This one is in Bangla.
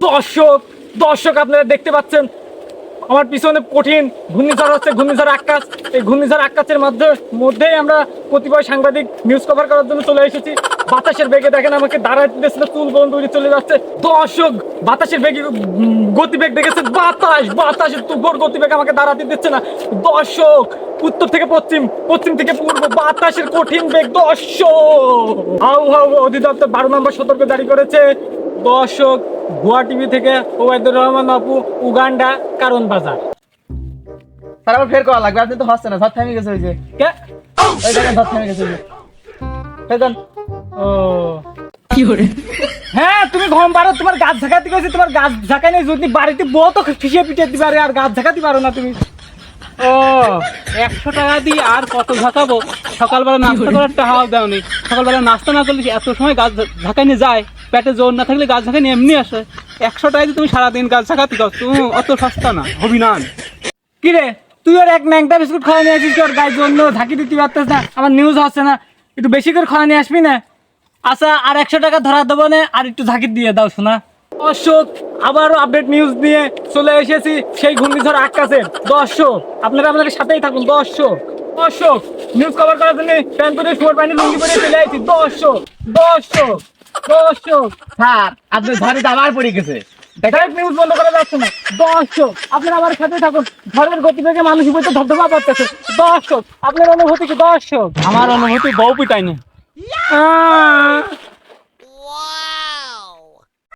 দর্শক দর্শক আপনারা দেখতে পাচ্ছেন, আমার পিছনে কঠিন ঘূর্ণিঝড় হচ্ছে, ঘূর্ণিঝড় আকাশ। এই ঘূর্ণিঝড় আকাশের মাধ্যমে মধ্যেই আমরা কতিপয় সাংবাদিক নিউজ কভার করার জন্য চলে এসেছি। বাতাসের বেগে দেখেন আমাকে দাঁড়াতে চুল বন্ধ চলে যাচ্ছে। দর্শক, বাতাসের বেগে গতিবেগ দেখেছে বাতাস বাতাসের তুবর গতিবেগ আমাকে দাঁড়াতে দিচ্ছে না। দর্শক, উত্তর থেকে পশ্চিম পশ্চিম থেকে পূর্ব, বাতাসের কঠিন বেগ, দর্শক। হাউ হাউ, অধিদপ্তর বারো নম্বর সতর্ক জারি করেছে। দর্শক গোয়া টিভি থেকে ওবায়দুর রহমান আপু উগান্ডা কারণ বাজার। স্যার আবার ফের করা লাগবে আপনি তো হচ্ছে না ধর থেমে গেছে ওই যে। কে? ওই দেখেন ধর থেমে গেছে ওই যে। ফের দেন। ও। হ্যাঁ তুমি ঘম পারো তোমার গাছ ঝাঁকাতে গেছে তোমার গাছ ঝাঁকাই নেই যদি বাড়িতে বউ তো ফিসে পিটে দিবে আরে আর গাছ ঝাঁকাতে পারো না তুমি। ও একশো টাকা দিয়ে আর কত ঝাঁকাবো? সকালবেলা নাস্তা করার টাকাও দেওনি। সকালবেলা নাস্তা না করলে এত সময় গাছ ঝাঁকাইনি যায়? পেটে জোর না থাকলে গাছ ঝাঁকানি এমনি আসে। একশো টাকা তুমি সারাদিন গাছ ঝাঁকাতে যাও তুমি অত সস্তা না। হবি না কি রে তুই ওর এক ন্যাংটা বিস্কুট খাওয়া নিয়ে আসিস তোর গায়ের জন্য ঝাঁকি দিতে পারতেস না আমার নিউজ হচ্ছে না। একটু বেশি করে খাওয়া নিয়ে আসবি না? আচ্ছা আর একশো টাকা ধরা দেবো না আর একটু ঝাঁকি দিয়ে দাও শোনা দর্শক আবারও আপডেট নিউজ নিয়ে চলে এসেছি সেই ঘূর্ণিঝড় আকাশের দর্শক আপনারা আপনাদের সাথেই থাকুন দর্শক। দর্শক নিউজ কভার করার জন্য প্যান্ট পরে শুয়ার প্যান্ট লুঙ্গি পরে চলে আসছি দর্শক দর্শক। দর্শক স্যার আপনি ঝড়ে আবার পড়ে গেছে। নিউজ বন্ধ করা যাচ্ছে না। আপনারা আমার সাথে থাকুন। গতিবেগে মানুষ ধবধবা দর্শক আপনার অনুভূতি কি দর্শক? আমার অনুভূতি বউ পিটাইনি।